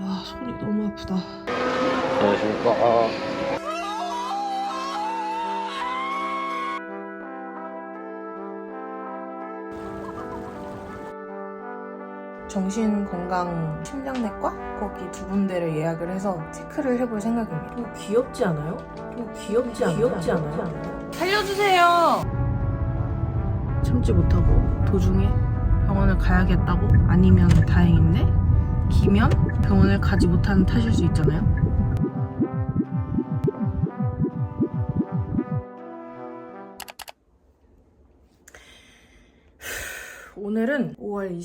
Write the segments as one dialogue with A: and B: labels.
A: 아 손이 너무 아프다.
B: 안녕하십니까.
A: 정신건강 심장내과 거기 두 군데를 예약을 해서 체크를 해볼 생각입니다. 이거 귀엽지 않아요? 이거 귀엽지 않아요? 귀엽지 않아요? 살려주세요. 참지 못하고 도중에 병원을 가야겠다고 아니면 다행인데 기면 병원을 가지 못하는 탓일 수 있잖아요. 오늘은 5월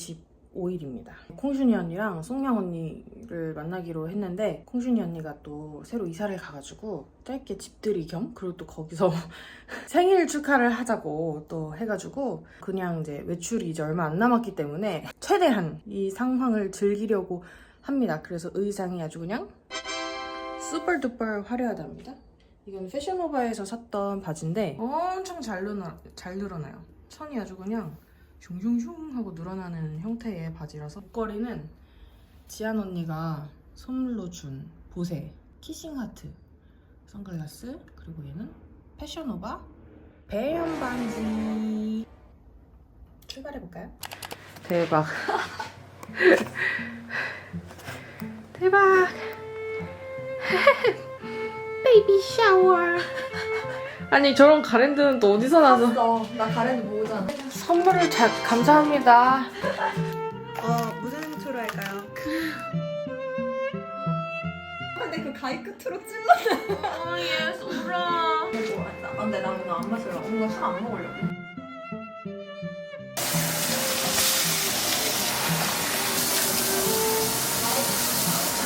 A: 25일입니다. 콩순이 언니랑 송영 언니를 만나기로 했는데 콩순이 언니가 또 새로 이사를 가가지고 짧게 집들이 겸 그리고 또 거기서 생일 축하를 하자고 또 해가지고 그냥 이제 외출이 이제 얼마 안 남았기 때문에 최대한 이 상황을 즐기려고 합니다. 그래서 의상이 아주 그냥 슈퍼 두퍼 화려하답니다. 이건 패션오바에서 샀던 바지인데 엄청 잘, 늘어나, 잘 늘어나요. 천이 아주 그냥 슝슝슝 하고 늘어나는 형태의 바지라서 목걸이는 지안 언니가 선물로 준 보세 키싱 하트 선글라스 그리고 얘는 패션오바 배연 반지 출발해볼까요? 대박 대박 베이비 샤워 아니 저런 가랜드는 또 어디서 나서
C: 봤어. 나 가랜드 모으잖아.
A: 선물을 잘 감사합니다.
C: 어, 무슨 투로 할까요? 근데 그 가위 끝으로 찔러.
A: 어, 예스 울어.
C: 먹어. 아, 근데 나 오늘 안 마실래. 오늘 술안 먹으려고.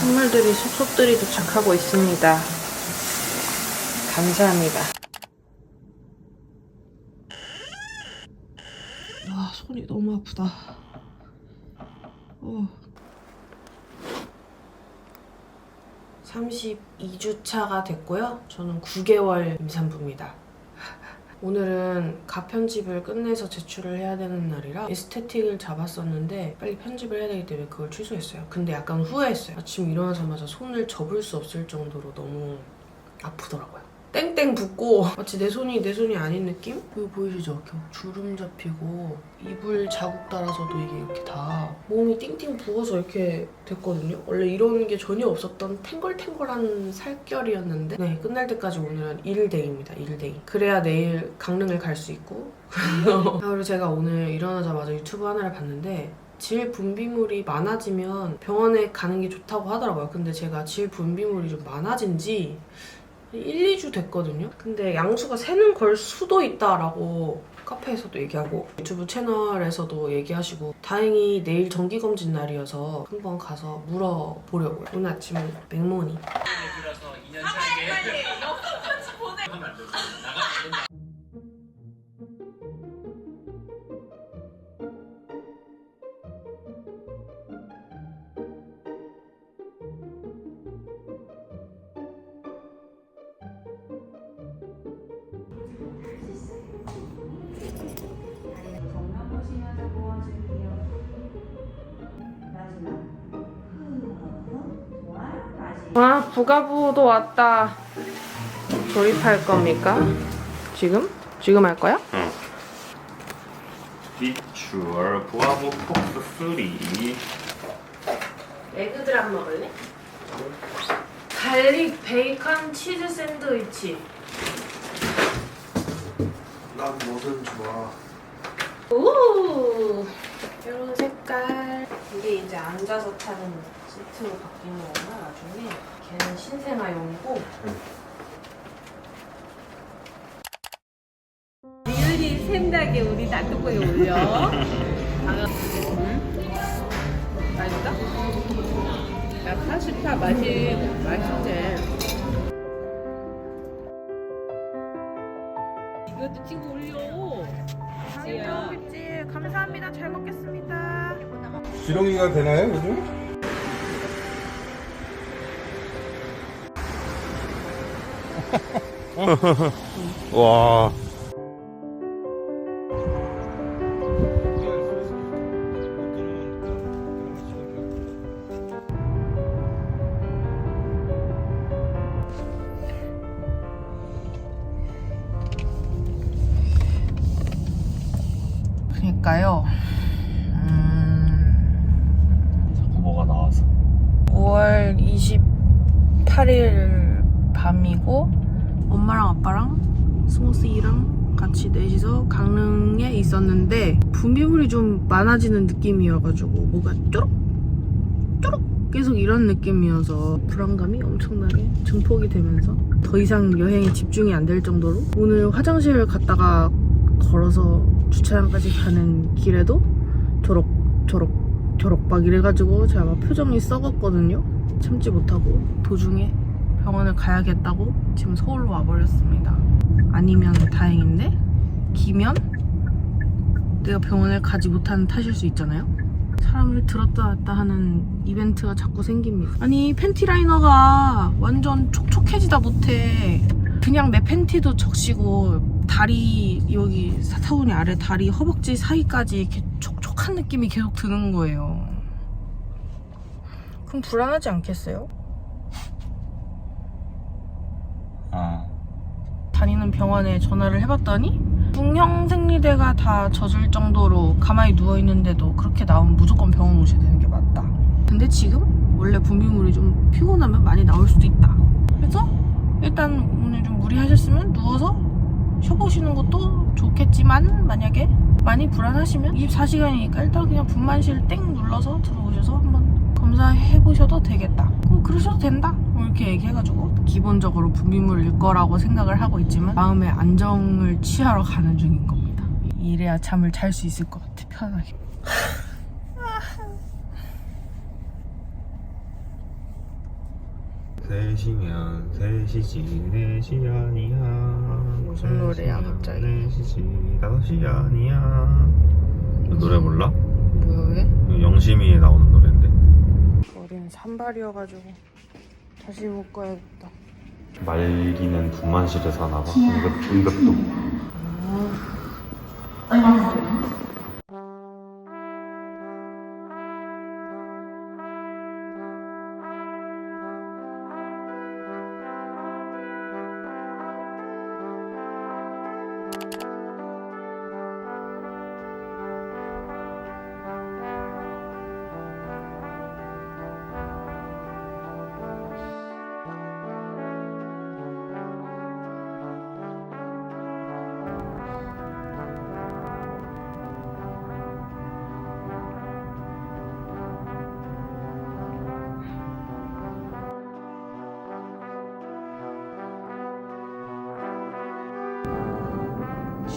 A: 선물들이 속속들이 도착하고 있습니다. 감사합니다. 와 손이 너무 아프다. 어. 32주차가 됐고요. 저는 9개월 임산부입니다. 오늘은 가편집을 끝내서 제출을 해야 되는 날이라 에스테틱을 잡았었는데 빨리 편집을 해야 되기 때문에 그걸 취소했어요. 근데 약간 후회했어요. 아침 일어나자마자 손을 접을 수 없을 정도로 너무 아프더라고요. 땡땡 붓고 마치 내 손이 내 손이 아닌 느낌? 이거 보이시죠? 이렇게 주름 잡히고 이불 자국 따라서도 이게 이렇게 다 몸이 띵띵 부어서 이렇게 됐거든요. 원래 이런 게 전혀 없었던 탱글탱글한 살결이었는데 네 끝날 때까지 오늘은 1데이입니다. 1데이. 그래야 내일 강릉을 갈 수 있고 아, 그리고 제가 오늘 일어나자마자 유튜브 하나를 봤는데 질 분비물이 많아지면 병원에 가는 게 좋다고 하더라고요. 근데 제가 질 분비물이 좀 많아진 지 1, 2주 됐거든요. 근데 양수가 새는 걸 수도 있다라고 카페에서도 얘기하고 유튜브 채널에서도 얘기하시고 다행히 내일 정기검진 날이어서 한번 가서 물어보려고요. 오늘 아침에 맥모니
D: 아
A: 부가부도 왔다. 조립할 겁니까? 지금? 지금 할 거야?
B: 비추얼 부하부 폭스 3.
A: 에그들 안 먹을래? 갈릭 베이컨 치즈 샌드위치.
E: 난 뭐든 좋아.
A: 오 이런 색깔. 이게 이제 앉아서 타는 시트로 바뀌는 거구나 나중에. 걔는 신생아용이고.
F: 리을이 샌다게 우리 놔두고에 올려. 맛있다? 야, 파스타 맛이 맛있네. 이것도 친구 올려. 지야.
A: 지 감사합니다. 잘 먹겠습니다.
E: 지렁이가 되나요 요즘? 와.
A: 좀 많아지는 느낌이어가지고 뭐가 쪼록? 쪼록? 계속 이런 느낌이어서 불안감이 엄청나게 증폭이 되면서 더 이상 여행에 집중이 안 될 정도로 오늘 화장실 갔다가 걸어서 주차장까지 가는 길에도 조록 조록 조록 막 이래가지고 제가 막 표정이 썩었거든요. 참지 못하고 도중에 병원을 가야겠다고 지금 서울로 와버렸습니다. 아니면 다행인데? 기면 내가 병원을 가지 못하는 탓일 수 있잖아요? 사람을 들었다 놨다 하는 이벤트가 자꾸 생깁니다. 아니 팬티 라이너가 완전 촉촉해지다 못해. 그냥 내 팬티도 적시고 다리 여기 사타구니 아래 다리 허벅지 사이까지 이렇게 촉촉한 느낌이 계속 드는 거예요. 그럼 불안하지 않겠어요?
B: 어
A: 다니는 병원에 전화를 해봤더니 중형 생리대가 다 젖을 정도로 가만히 누워있는데도 그렇게 나오면 무조건 병원 오셔야 되는 게 맞다. 근데 지금 원래 분비물이 좀 피곤하면 많이 나올 수도 있다. 그래서 일단 오늘 좀 무리하셨으면 누워서 쉬어보시는 것도 좋겠지만 만약에 많이 불안하시면 24시간이니까 일단 그냥 분만실 땡 눌러서 들어오셔서 한번 검사해보셔도 되겠다 그럼 그러셔도 된다 뭐 이렇게 얘기해가지고 기본적으로 분비물일 거라고 생각을 하고 있지만 마음의 안정을 취하러 가는 중인 겁니다 이래야 잠을 잘 수 있을 것 같아 편하게
E: 셋이면 셋이지 넷이 아니야
A: 무슨 노래야, 갑자기?
E: 넷이지 다섯이 아니야 너 노래 몰라?
A: 뭐야 왜?
E: 영심이에 나오는 노래
A: 산발이어가지고 다시 묶어야겠다.
B: 말기는 분만실에서 하나봐. 응급, 응급도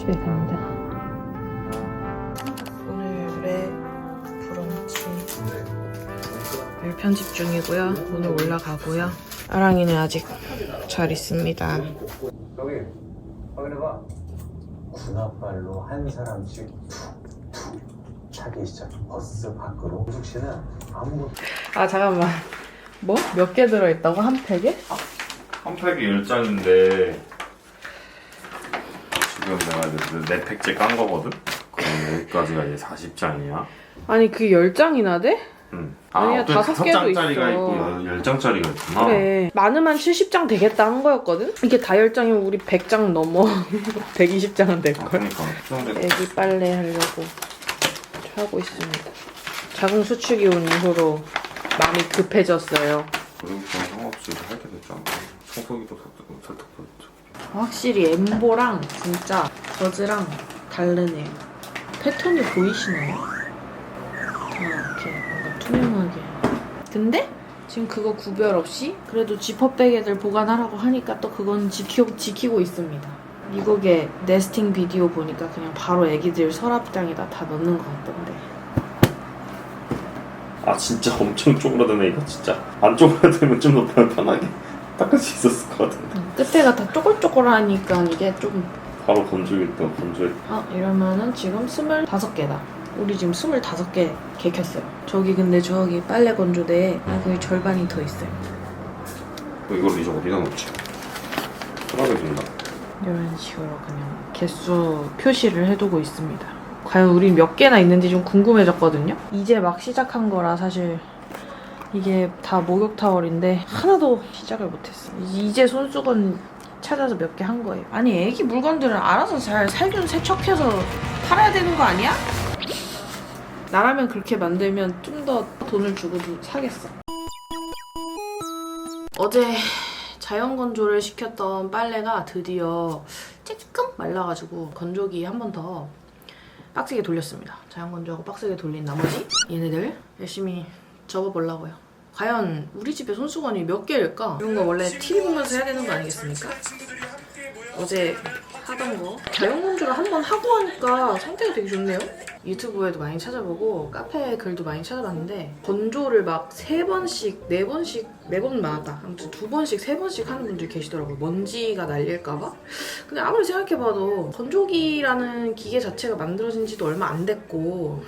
A: 집에 갑니다. 오늘의 브런치 일 편집 중이고요. 오늘 올라가고요. 아랑이는 아직 잘 있습니다.
G: 여기 확인해봐. 군합발로 한 사람씩 툭툭 차기 시작. 버스 밖으로. 우숙 씨는 아무것도
A: 아 잠깐만. 뭐? 몇 개 들어있다고? 한 팩에?
B: 한 팩이 10장인데 지금 내가 이제 네 팩째 깐 거거든? 그럼 여기까지가 이제 40장이야
A: 아니 그게 10장이나 돼?
B: 응.
A: 아니야,
B: 어떤
A: 다섯 개도
B: 장짜리가
A: 있어.
B: 있고 10장짜리가 있구나
A: 그래. 많으면 70장 되겠다 한 거였거든? 이게 다 10장이면 우리 100장 넘어. 120장은
B: 아,
A: 될걸.
B: 그러니까 수영대
A: 애기 빨래 하려고 하고 있습니다. 작은 수축이 온 이후로 마음이 급해졌어요.
B: 그리고 그냥 상관없이 할게 됐잖아 청소기도 설득, 설득도
A: 확실히 엠보랑 진짜 저즈랑 다르네요. 패턴이 보이시나요? 다 이렇게 뭔가 투명하게. 근데 지금 그거 구별 없이 그래도 지퍼백에들 보관하라고 하니까 또 그건 지키고, 지키고 있습니다. 미국의 네스팅 비디오 보니까 그냥 바로 애기들 서랍장에다 다 넣는 것 같던데.
B: 아 진짜 엄청 쪼그라드네 이거 진짜 안 쪼그라들면 좀 더 편하게 닦을 수 있었을 것 같은데
A: 음, 끝에가 다 쪼글쪼글하니까 이게 좀
B: 바로 건조했다 건조했다
A: 아 이러면은 지금 25개다. 우리 지금 25개 개켰어요. 저기 근데 저기 빨래 건조대에 아, 거의 절반이 더 있어요.
B: 이걸 이제 어디다 놓지? 편하게 준다.
A: 이런 식으로 그냥 개수 표시를 해두고 있습니다. 과연 우리 몇 개나 있는지 좀 궁금해졌거든요. 이제 막 시작한 거라 사실 이게 다 목욕 타월인데 하나도 시작을 못했어 이제 손수건 찾아서 몇 개 한 거예요 아니 애기 물건들은 알아서 잘 살균 세척해서 팔아야 되는 거 아니야? 나라면 그렇게 만들면 좀 더 돈을 주고도 사겠어. 어제 자연 건조를 시켰던 빨래가 드디어 찌끔 말라가지고 건조기 한 번 더 빡세게 돌렸습니다. 자연 건조하고 빡세게 돌린 나머지 얘네들 열심히 접어보려고요. 과연 우리 집에 손수건이 몇 개일까? 이런 거 원래 TV 보면서 해야 되는 거 아니겠습니까? 어제 하던 거 자연 건조를 한번 하고 하니까 상태가 되게 좋네요. 유튜브에도 많이 찾아보고 카페 글도 많이 찾아봤는데 건조를 막 세 번씩 네 번씩 매번마다 아무튼 두 번씩 세 번씩 하는 분들이 계시더라고요 먼지가 날릴까봐 근데 아무리 생각해봐도 건조기라는 기계 자체가 만들어진 지도 얼마 안 됐고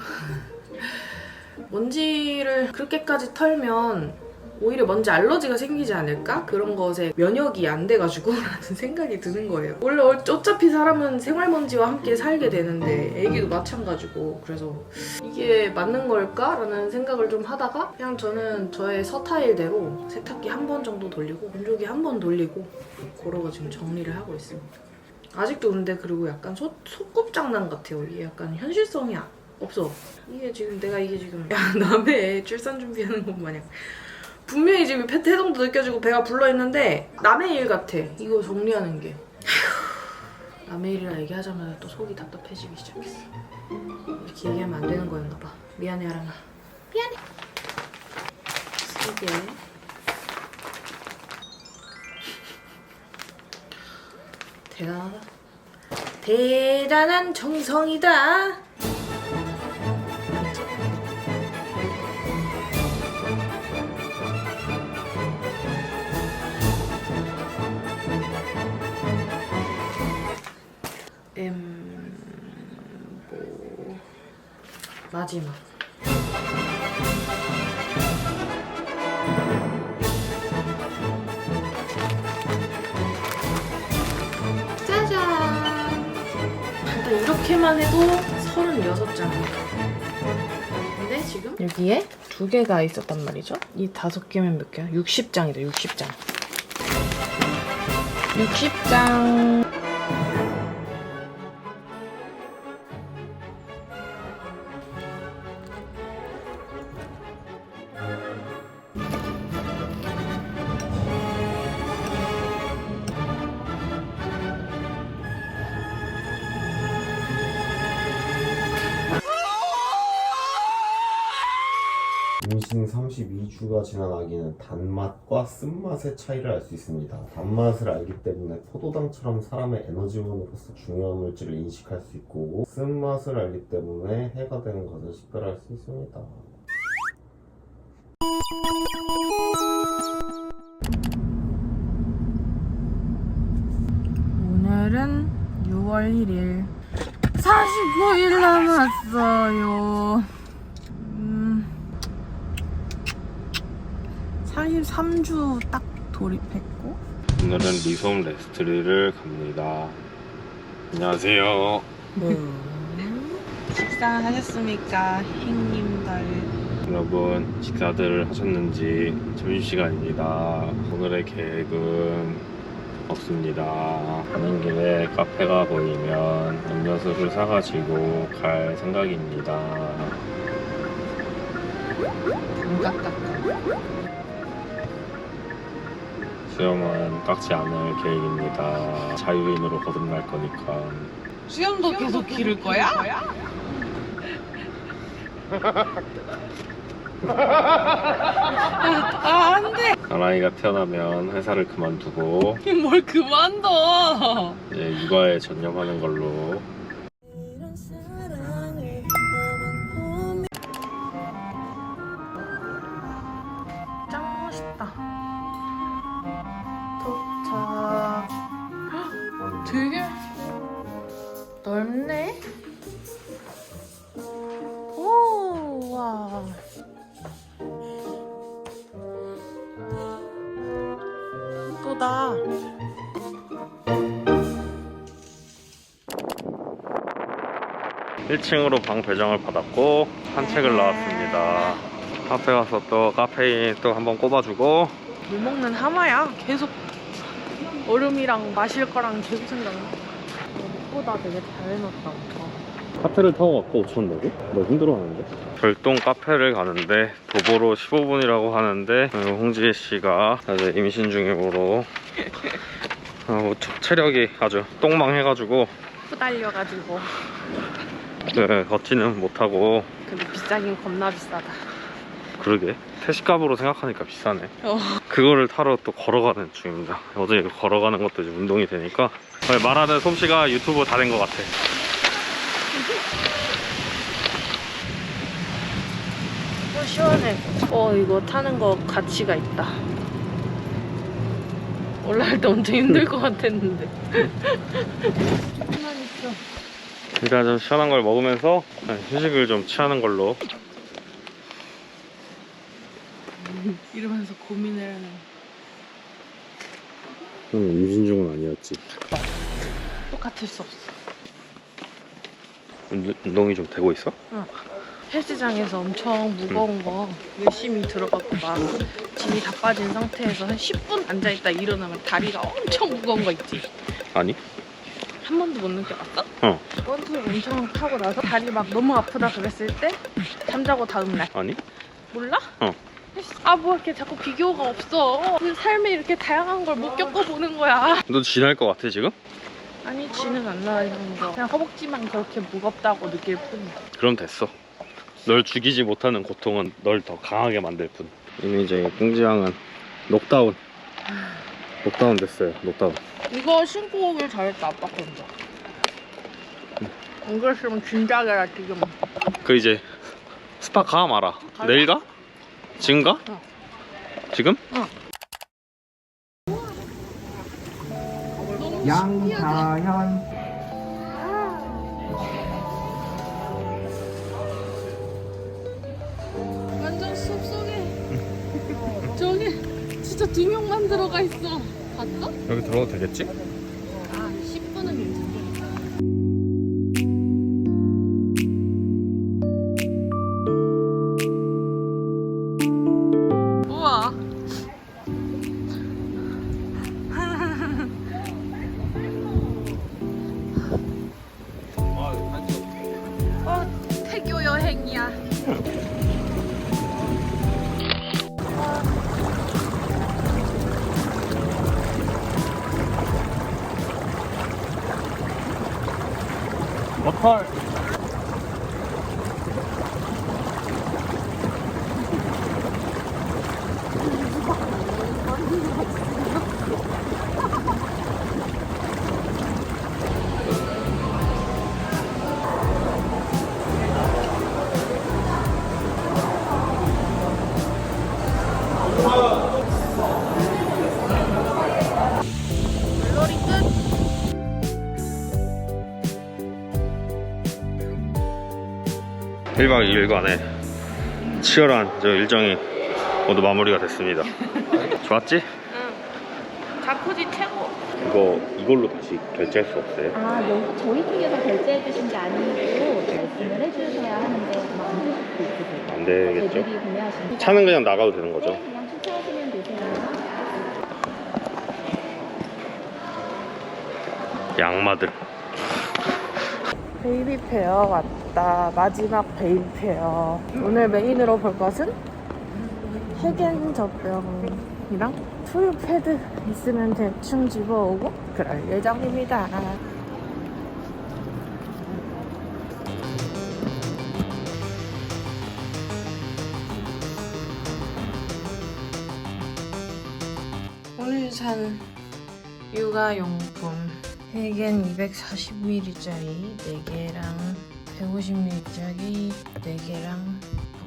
A: 먼지를 그렇게까지 털면 오히려 먼지 알러지가 생기지 않을까? 그런 것에 면역이 안 돼가지고 라는 생각이 드는 거예요. 원래 어- 어차피 사람은 생활먼지와 함께 살게 되는데 애기도 마찬가지고 그래서 이게 맞는 걸까? 라는 생각을 좀 하다가 그냥 저는 저의 서타일대로 세탁기 한 번 정도 돌리고 건조기 한 번 돌리고 그러고 지금 정리를 하고 있습니다. 아직도 근데 그리고 약간 소, 소꿉장난 같아요. 이게 약간 현실성이 아- 없어. 이게 지금 내가 이게 지금 야 남의 애 출산 준비하는 것 마냥 분명히 지금 폐- 태동도 느껴지고 배가 불러 있는데 남의 일 같아. 이거 정리하는 게. 휴, 남의 일이라 얘기하자마자 또 속이 답답해지기 시작했어. 이렇게 얘기하면 안 되는 거였나 봐. 미안해 아랑아. 미안해. 세 개. 대단하다. 대단한 정성이다. 마지막. 짜잔! 일단 이렇게만 해도 36장이에요 근데 지금? 여기에 두 개가 있었단 말이죠. 이 다섯 개면 몇 개야? 60장이다 60장. 60장
E: 임신 32주가 지난 아기는 단맛과 쓴맛의 차이를 알 수 있습니다. 단맛을 알기 때문에 포도당처럼 사람의 에너지원으로서 중요한 물질을 인식할 수 있고 쓴맛을 알기 때문에 해가 되는 것을 식별할 수 있습니다.
A: 오늘은 6월 1일 49일 남았어요 43주 딱 돌입했고
B: 오늘은 리솜 레스트리를 갑니다. 안녕하세요.
A: 식사하셨습니까 행님들
B: 여러분 식사들 하셨는지 점심시간입니다. 오늘의 계획은 없습니다. 가는 길에 카페가 보이면 음료수를 사가지고 갈 생각입니다. 수염은 깎지 않을 계획입니다. 자유인으로 거듭날 거니까.
A: 수염도 계속 기를 거야? 아 안돼
B: 나라이가 태어나면 회사를 그만두고
A: 뭘 그만둬
B: 이제 육아에 전념하는 걸로 1층으로 방 배정을 받았고 산책을 나왔습니다. 카페 가서 또 카페인 또 한번 꼽아주고
A: 물 먹는 하마야 계속 얼음이랑 마실 거랑 계속 생각나 예쁘다 되게 잘 해놨다
B: 카페를 타고 갔고 5천 내고? 너 힘들어하는데? 별동 카페를 가는데 도보로 15분이라고 하는데 어, 홍지혜 씨가 아직 임신 중이므로 어, 체- 체력이 아주 똥망해가지고
A: 후달려가지고
B: 네, 걷지는 못하고.
A: 근데 비싸긴 겁나 비싸다.
B: 그러게. 택시값으로 생각하니까 비싸네.
A: 어.
B: 그거를 타러 또 걸어가는 중입니다. 어제 걸어가는 것도 이제 운동이 되니까. 말하는 솜씨가 유튜브 다 된 것 같아.
A: 어 시원해. 어 이거 타는 거 가치가 있다. 올라갈 때 엄청 힘들 것 같았는데
B: 일단 좀 시원한 걸 먹으면서 네, 휴식을 좀 취하는 걸로.
A: 이러면서 고민을 하는.
B: 음, 임신 중은 아니었지.
A: 똑같을 수 없어.
B: 운- 운동이 좀 되고 있어?
A: 헬스장에서 엄청 무거운 거 열심히 들어가고 막 짐이 다 빠진 상태에서 한 10분 앉아있다 일어나면 다리가 엄청 무거운 거 있지.
B: 아니?
A: 한 번도 못 느껴봤어?
B: 어.
A: 원투를 엄청 타고 나서 다리 막 너무 아프다 그랬을 때 잠자고 다음날
B: 아니?
A: 몰라?
B: 어.
A: 아 뭐 이렇게 자꾸 비교가 없어 그 삶에 이렇게 다양한 걸 못 겪어보는 거야
B: 너 지날 것 같아 지금?
A: 아니 지는 안 나는 거 그냥 허벅지만 그렇게 무겁다고 느낄 뿐이야
B: 그럼 됐어 널 죽이지 못하는 고통은 널 더 강하게 만들 뿐 이미 이제 꽁지양은 녹다운 녹다운 됐어요 녹다운
A: 이거 신고 오길 잘했다 아빠 건데 안 그랬으면 진작에라 지금
B: 그 이제 스파 가 마라
A: 가.
B: 내일 가? 지금 가?
A: 어.
B: 지금?
H: 양다현
F: 완전 숲속에 저기 진짜 두 명만 들어가 있어. 봤어?
B: 여기 들어가도 되겠지?
A: 태교 여행이야
B: 어털 1박 2일간의 치열한 저 일정이 모두 마무리가 됐습니다 좋았지?
A: 응. 자쿠지 최고
B: 이거 이걸로 다시 결제할 수 없어요?
I: 아, 여기 저희 쪽에서 결제해 주신 게 아니고 말씀을 해주셔야 하는데 아마 안
B: 되겠죠?
I: 구매하신
B: 차는 그냥 나가도 되는 거죠?
I: 네, 그냥 주차하시면 되세요.
B: 양마들
A: 베이비 페어 왔다. 마지막 베이비 페어. 오늘 메인으로 볼 것은 해겐 젖병이랑 투유 패드 있으면 대충 집어오고 그럴 예정입니다. 오늘 산 육아용품 해겐 240ml짜리 4개랑 150ml짜리 4개랑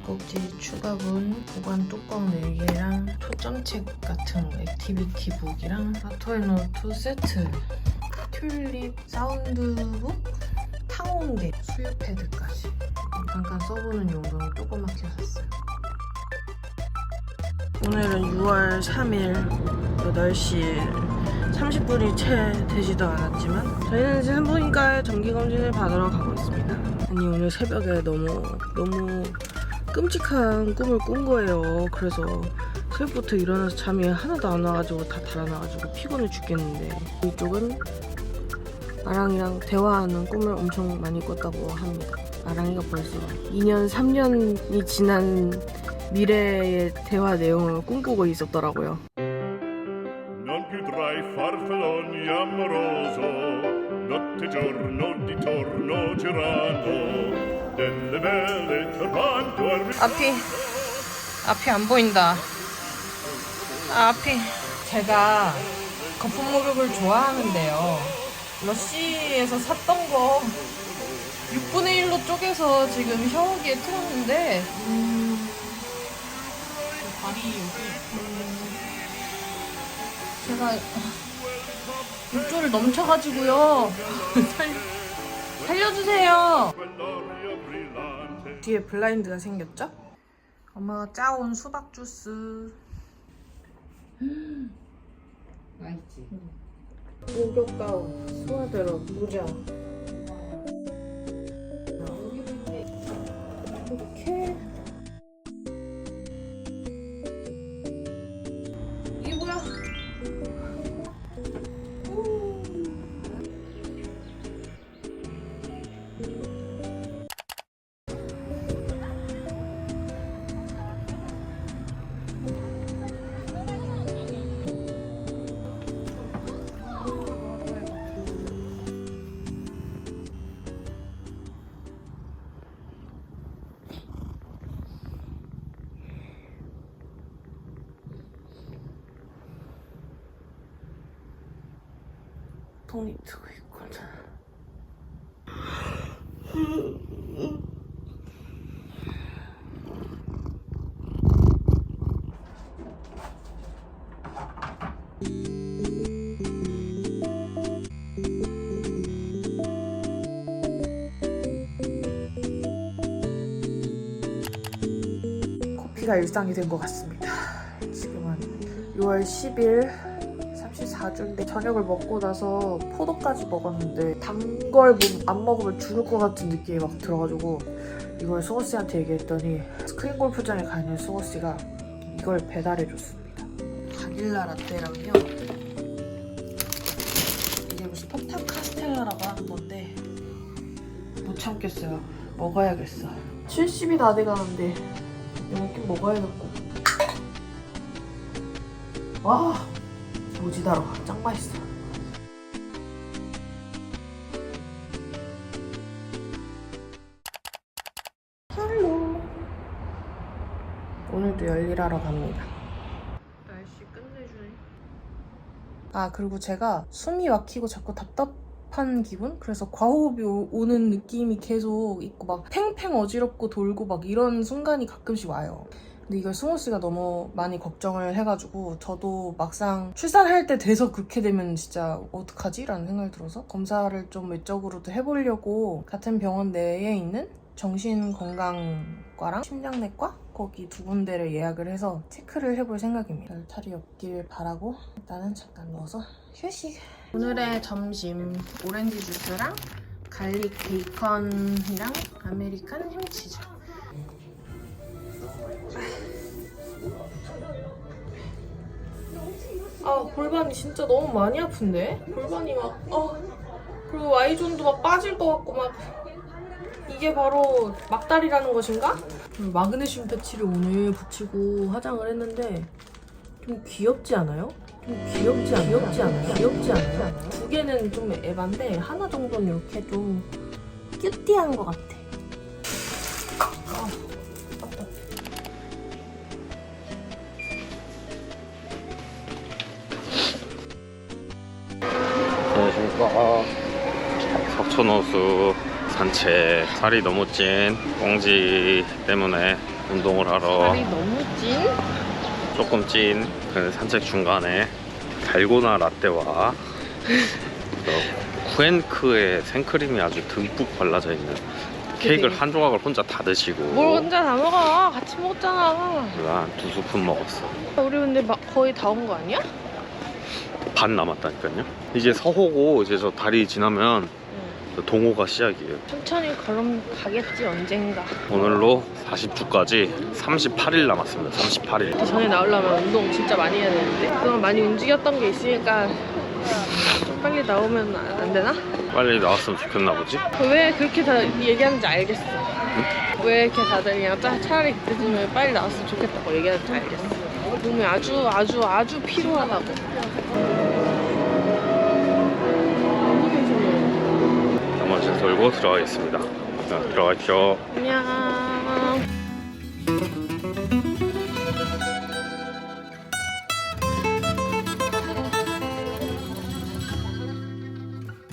A: 젖꼭지 추가분 보관 뚜껑 4개랑 초점책 같은 거 액티비티북이랑 아토앤노트 세트 튤립 사운드북 탕홍대 수유 패드까지 잠깐 써보는 용도로 조그맣게 샀어요 오늘은 6월 3일 8시 30분이 채 되지도 않았지만 저희는 이제 산부인과에 정기검진을 받으러 있습니다. 아니 오늘 새벽에 너무 너무 끔찍한 꿈을 꾼 거예요. 그래서 새벽부터 일어나서 잠이 하나도 안 와가지고 다 달아나가지고 피곤해 죽겠는데 이쪽은 아랑이랑 대화하는 꿈을 엄청 많이 꿨다고 합니다. 아랑이가 벌써 2년, 3년이 지난 미래의 대화 내용을 꿈꾸고 있었더라고요. 앞이 앞이 안 보인다. 아, 앞이 제가 거품 목욕을 좋아하는데요. 러쉬에서 샀던 거 6분의 1로 쪼개서 지금 샤워기에 틀었는데 음, 발이 여기 제가 욕조를 넘쳐가지고요. 살, 살려주세요. 뒤에 블라인드가 생겼죠? 엄마가 짜온 수박 주스. 맛있지? 목욕가오 소화대로 무자. 이렇게. 이게 돈이 트고 있구나. 커피가 일상이 된 것 같습니다. 지금은 6월 10일 34주인데 저녁을 먹고 나서 포도까지 먹었는데 단 걸 안 먹으면 죽을 것 같은 느낌이 막 들어가지고 이걸 수호 씨한테 얘기했더니 스크린 골프장에 가 있는 수호 씨가 이걸 배달해 줬습니다. 바닐라 라떼랑요. 이게 무슨 포타 카스텔라라고 하는 건데 못 참겠어요. 먹어야겠어. 70이 다 돼가는데 이거 꼭 먹어야겠고. 와 모지다로 짱 맛있어. 헬로. 오늘도 열일하러 갑니다. 날씨 끝내주네. 아 그리고 제가 숨이 막히고 자꾸 답답 한 기분? 그래서 과호흡이 오- 오는 느낌이 계속 있고 막 팽팽 어지럽고 돌고 막 이런 순간이 가끔씩 와요. 근데 이걸 승호 씨가 너무 많이 걱정을 해가지고 저도 막상 출산할 때 돼서 그렇게 되면 진짜 어떡하지? 라는 생각이 들어서 검사를 좀 외적으로도 해보려고 같은 병원 내에 있는 정신건강과랑 심장내과 거기 두 군데를 예약을 해서 체크를 해볼 생각입니다. 별 탈이 없길 바라고 일단은 잠깐 누워서 휴식. 오늘의 점심 오렌지 주스랑 갈릭 베이컨이랑 아메리칸 햄치즈. 아 골반이 진짜 너무 많이 아픈데 골반이 막 어. 그리고 Y존도 막 빠질 것 같고 막 이게 바로 막다리라는 것인가? 마그네슘 패치를 오늘 붙이고 화장을 했는데 좀 귀엽지 않아요? 좀 귀엽지 않아요? 귀엽지 않아요? 귀엽지 않아요? 두 개는 좀 에반데 하나 정도는 이렇게 좀 큐티한 것 같아. 아,
B: 안녕하십니까. 석촌호수 산책. 살이 너무 찐 꽁지 때문에 운동을 하러
A: 살이 너무 찐?
B: 조금 찐 그 산책 중간에 달고나 라떼와 그 쿠앤크의 생크림이 아주 듬뿍 발라져 있는 케이크를 한 조각을 혼자 다 드시고
A: 뭘 혼자 다 먹어? 같이 먹잖아.
B: 한두 스푼 먹었어.
A: 우리 근데 막 거의 다 온 거 아니야?
B: 반 남았다니까요. 이제 서호고 이제 저 다리 지나면 네. 저 동호가 시작이에요.
A: 천천히 걸음 가겠지 언젠가.
B: 오늘로 40주까지 38일 남았습니다. 38일.
A: 그 전에 나오려면 운동 진짜 많이 해야 되는데. 그동안 많이 움직였던 게 있으니까 좀 빨리 나오면 안- 되나?
B: 빨리 나왔으면 좋겠나 보지?
A: 왜 그렇게 다 얘기하는지 알겠어. 왜 이렇게 다들 그냥 짜- 차라리 그때쯤에 빨리 나왔으면 좋겠다고 얘기하는지 알겠어. 몸이 아주 아주 아주 피로하다고.
B: 나머지 돌고 들어가겠습니다. 자, 들어가십시오.
A: 안녕.